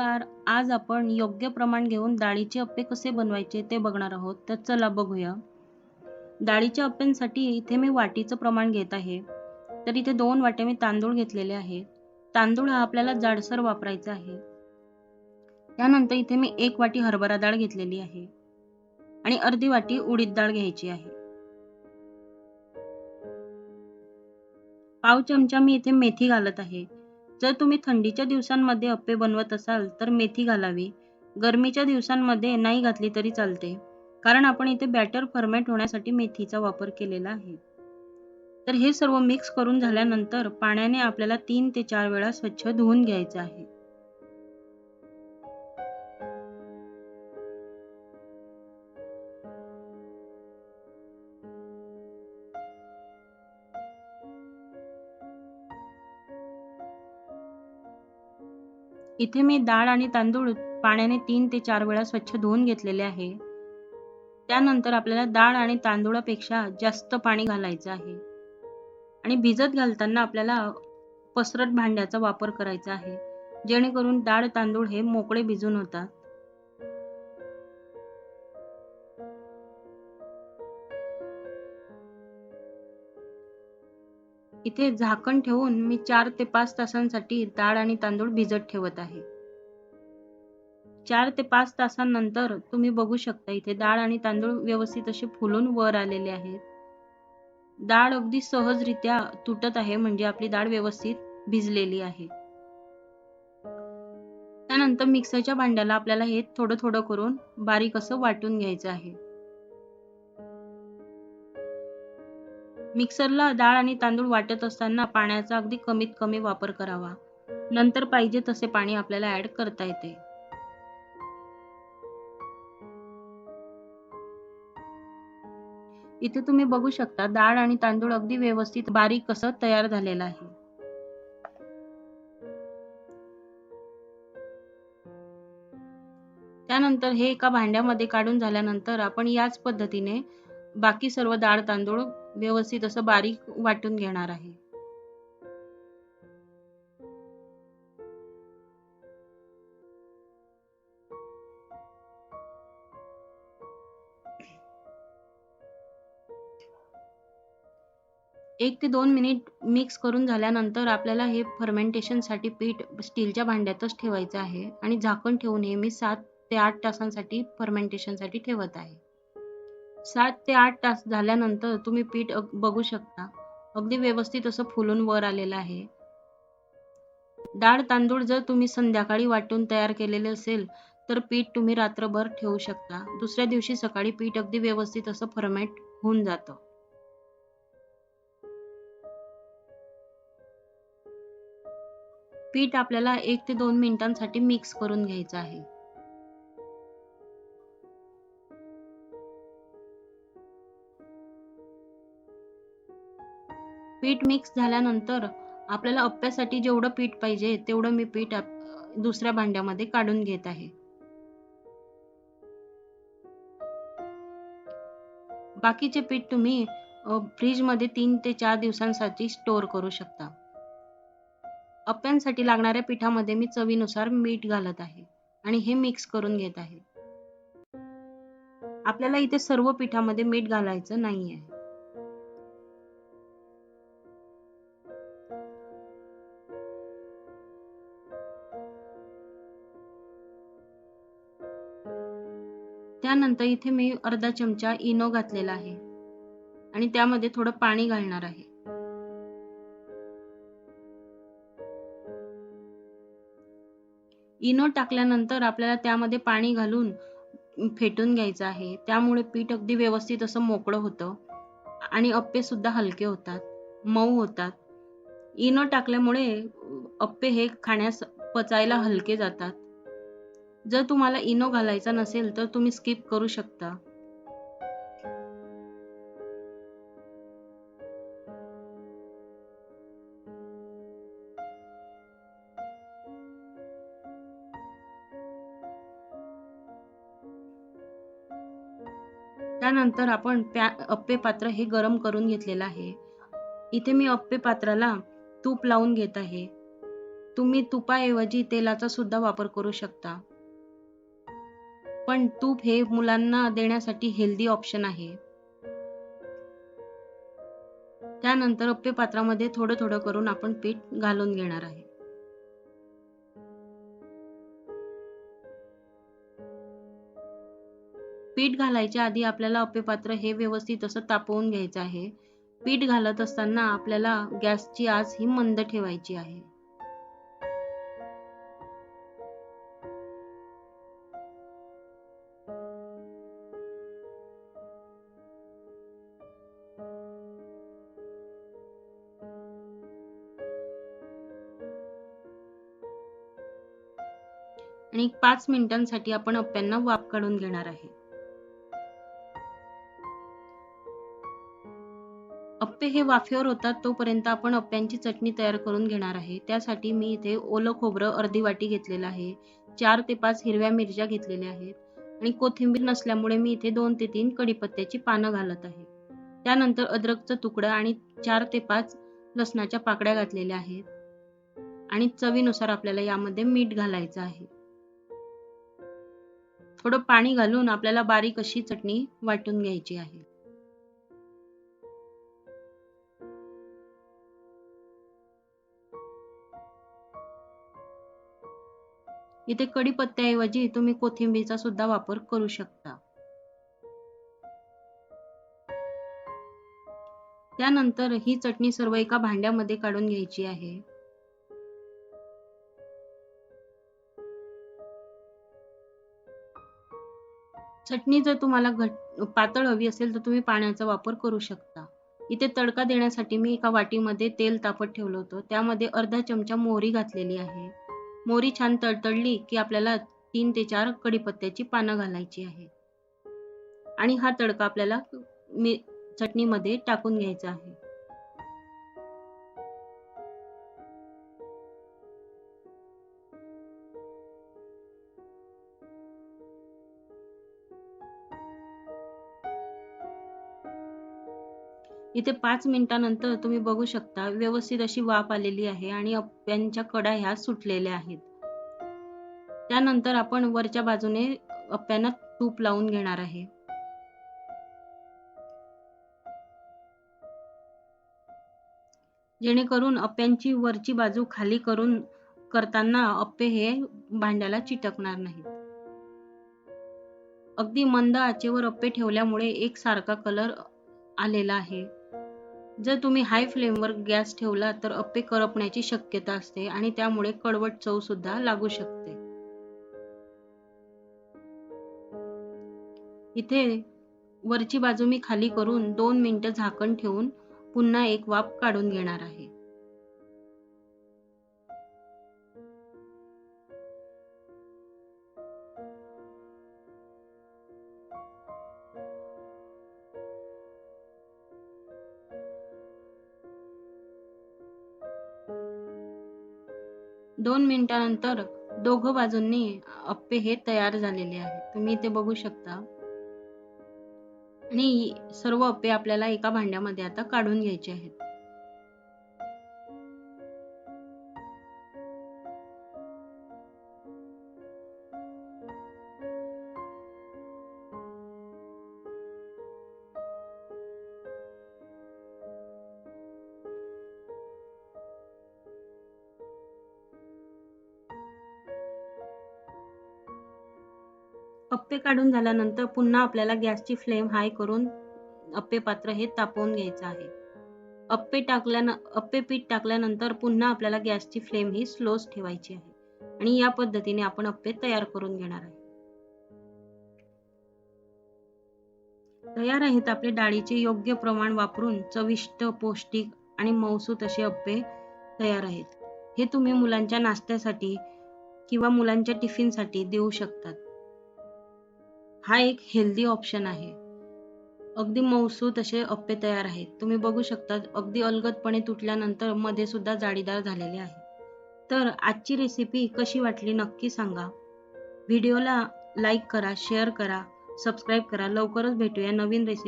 नमस्कार आज आपण योग्य प्रमाण घेऊन डाळीचे अप्पे कसे बनवायचे ते बघणार आहोत. तर चला बघूया. डाळीच्या अप्प्यांसाठी इथे मी वाटीचं प्रमाण घेत आहे. तर इथे दोन वाटे मी तांदूळ घेतलेले आहे. तांदूळ हा आपल्याला जाडसर वापरायचा आहे. त्यानंतर इथे मी एक वाटी हरभरा डाळ घेतलेली आहे. आणि अर्धी वाटी उडीद डाळ घ्यायची आहे. पाव चमचा मी इथे मेथी घालत आहे. जर तुम्ही थंडीच्या दिवसांमध्ये अप्पे बनवत असाल तर मेथी घालावी. गरमीच्या दिवसांमध्ये नाही घातली तरी चालते. कारण आपण इथे बॅटर फर्मेट होण्यासाठी मेथीचा वापर केलेला आहे. तर हे सर्व मिक्स करून झाल्यानंतर पाण्याने आपल्याला तीन ते चार वेळा स्वच्छ धुवून घ्यायचं आहे. इथे मी डाळ आणि तांदूळ पाण्याने तीन ते चार वेळा स्वच्छ धुवून घेतलेले आहे. त्यानंतर आपल्याला डाळ आणि तांदूळापेक्षा जास्त पाणी घालायचं आहे. आणि भिजत घालताना आपल्याला पसरट भांड्याचा वापर करायचा आहे. जेणेकरून डाळ तांदूळ हे मोकळे भिजून होतात. इथे झाकण ठेवून मी चार ते पाच तासांसाठी डाळ आणि तांदूळ भिजत ठेवत आहे. चार ते पाच तासांनंतर तुम्ही बघू शकता इथे डाळ आणि तांदूळ व्यवस्थित असे फुलून वर आलेले आहेत. डाळ अगदी सहजरित्या तुटत आहे म्हणजे आपली डाळ व्यवस्थित भिजलेली आहे. त्यानंतर मिक्सरच्या भांड्याला आपल्याला हे थोडं थोडं करून बारीक असं वाटून घ्यायचं आहे. मिक्सरला डाळ आणि तांदूळ वाटत असताना पाण्याचा अगदी कमीत कमी वापर करावा. नंतर पाहिजे तसे पाणी आपल्याला ऍड करता येते. इथे तुम्ही बघू शकता डाळ आणि तांदूळ अगदी व्यवस्थित बारीक असं तयार झालेलं आहे. त्यानंतर हे एका भांड्यामध्ये काढून झाल्यानंतर आपण याच पद्धतीने बाकी सर्व डाळ तांदूळ व्यवस्थित असं बारीक वाटून घेणार आहे. एक ते दोन मिनिट मिक्स करून झाल्यानंतर आपल्याला हे फर्मेंटेशनसाठी पीठ स्टीलच्या भांड्यातच ठेवायचं आहे आणि झाकण ठेवून हे मी सात ते आठ तासांसाठी फर्मेंटेशनसाठी ठेवत आहे. सात ते आठ तास झाल्यानंतर तुम्ही पीठ बघू शकता. अगदी व्यवस्थित असं फुलून वर आलेलं आहे. डाळ तांदूळ जर तुम्ही संध्याकाळी वाटून तयार केलेले असेल तर पीठ तुम्ही रात्रभर ठेवू शकता. दुसऱ्या दिवशी सकाळी पीठ अगदी व्यवस्थित असं फर्मेट होऊन जातं. पीठ आपल्याला एक ते दोन मिनिटांसाठी मिक्स करून घ्यायचं आहे. पीठ मिक्स झाल्यानंतर आपल्याला अप्प्यासाठी जेवढं पीठ पाहिजे तेवढं मी पीठ दुसऱ्या भांड्यामध्ये काढून घेत आहे. बाकीचे पीठ तुम्ही फ्रीजमध्ये तीन ते चार दिवसांसाठी स्टोअर करू शकता. अप्प्यांसाठी लागणाऱ्या पिठामध्ये मी चवीनुसार मीठ घालत आहे आणि हे मिक्स करून घेत आहे. आपल्याला इथे सर्व पिठामध्ये मीठ घालायचं नाही आहे त्यानंतर इथे मी अर्धा चमचा इनो घातलेला आहे. आणि त्यामध्ये थोडं पाणी घालणार आहे. इनो टाकल्यानंतर आपल्याला त्यामध्ये पाणी घालून फेटून घ्यायचं आहे. त्यामुळे पीठ अगदी व्यवस्थित असं मोकळं होतं. आणि अप्पे सुद्धा हलके होतात. मऊ होतात. इनो टाकल्यामुळे अप्पे हे खाण्यास पचायला हलके जातात. जर तुम्हाला इनो घालायचा नसेल तर तुम्ही स्किप करू शकता. त्यानंतर आपण प्या अप्पे पात्र हे गरम करून घेतलेलं आहे. इथे मी अप्पे पात्राला तूप लावून घेत आहे. तुम्ही तुपाऐवजी तेलाचा सुद्धा वापर करू शकता. पण तूप हे मुलांना देण्यासाठी हेल्दी ऑप्शन आहे. त्यानंतर अप्पे पात्रामध्ये थोडं थोडं करून आपण पीठ घालून घेणार आहे. पीठ घालायच्या आधी आपल्याला अप्पे पात्र हे व्यवस्थित असं तापवून घ्यायचं आहे. पीठ घालत असताना आपल्याला गॅसची आच ही मंद ठेवायची आहे. आणि एक पाच मिनिटांसाठी आपण अप्प्यांना वाफ काढून घेणार आहे. अप्पे हे वाफेवर होतात तोपर्यंत आपण अप्प्यांची चटणी तयार करून घेणार आहे. त्यासाठी मी इथे ओलं खोबरं अर्धी वाटी घेतलेलं आहे चार ते पाच हिरव्या मिरच्या घेतलेल्या आहेत आणि कोथिंबीर नसल्यामुळे मी इथे दोन ते तीन कढीपत्त्याची पानं घालत आहे. त्यानंतर अद्रकचं तुकडं आणि चार ते पाच लसणाच्या पाकड्या घातलेल्या आहेत आणि चवीनुसार आपल्याला यामध्ये मीठ घालायचं आहे. थोडं पाणी घालून आपल्याला बारीक अशी चटणी वाटून घ्यायची आहे. इथे कढीपत्त्याऐवजी तुम्ही कोथिंबीरचा सुद्धा वापर करू शकता. त्यानंतर ही चटणी सर्व एका भांड्यामध्ये काढून घ्यायची आहे. चटणी जर तुम्हाला घट पातळ हवी असेल तर तुम्ही पाण्याचा वापर करू शकता. इथे तडका देण्यासाठी मी एका वाटीमध्ये तेल तापत ठेवलं होतं. त्यामध्ये अर्धा चमचा मोहरी घातलेली आहे. मोहरी छान तडतडली की आपल्याला तीन ते चार कढीपत्त्याची पानं घालायची आहे आणि हा तडका आपल्याला मी चटणीमध्ये टाकून घ्यायचा आहे. इथे पाच मिनिटानंतर तुम्ही बघू शकता व्यवस्थित अशी वाफ आलेली आहे आणि अप्प्यांच्या कडा ह्या सुटलेल्या आहेत. त्यानंतर आपण वरच्या बाजूने अप्प्यांना तूप लावून घेणार आहे. जेणेकरून अप्प्यांची वरची बाजू खाली करून करताना अप्पे हे भांड्याला चिटकणार नाहीत. अगदी मंद आचेवर अप्पे ठेवल्यामुळे एक सारखा कलर आलेला आहे. जर तुम्ही हाय फ्लेमवर गॅस ठेवला तर अप्पे करपण्याची शक्यता असते आणि त्यामुळे कडवट चव सुद्धा लागू शकते. इथे वरची बाजू मी खाली करून दोन मिनिटं झाकण ठेवून पुन्हा एक वाफ काढून घेणार आहे. दोन मिनिटानंतर दोघं बाजूंनी अप्पे हे तयार झालेले आहेत तुम्ही इथे बघू शकता. आणि सर्व अप्पे आपल्याला एका भांड्यामध्ये आता काढून घ्यायचे आहेत. अप्पे काढून झाल्यानंतर पुन्हा आपल्याला गॅसची फ्लेम हाय करून अप्पे पात्र हे तापवून घ्यायचं आहे. अप्पे टाकल्यान अप्पे पीठ टाकल्यानंतर पुन्हा आपल्याला गॅसची फ्लेम ही स्लोच ठेवायची आहे आणि या पद्धतीने आपण अप्पे तयार करून घेणार आहे. तयार आहेत आपले डाळीचे योग्य प्रमाण वापरून चविष्ट पौष्टिक आणि मौसूत असे अप्पे तयार आहेत. हे तुम्ही मुलांच्या नाश्त्यासाठी किंवा मुलांच्या टिफिनसाठी देऊ शकतात. हा एक हेल्दी ऑप्शन आहे. अगदी मौसू असे अप्पे तयार आहेत. तुम्ही बघू शकता अगदी अलगदपणे तुटल्यानंतरमध्ये सुद्धा जाळीदार झालेले आहे. तर आजची रेसिपी कशी वाटली नक्की सांगा. व्हिडिओला लाईक करा शेअर करा सबस्क्राईब करा. लवकरच भेटूया नवीन रेसिपी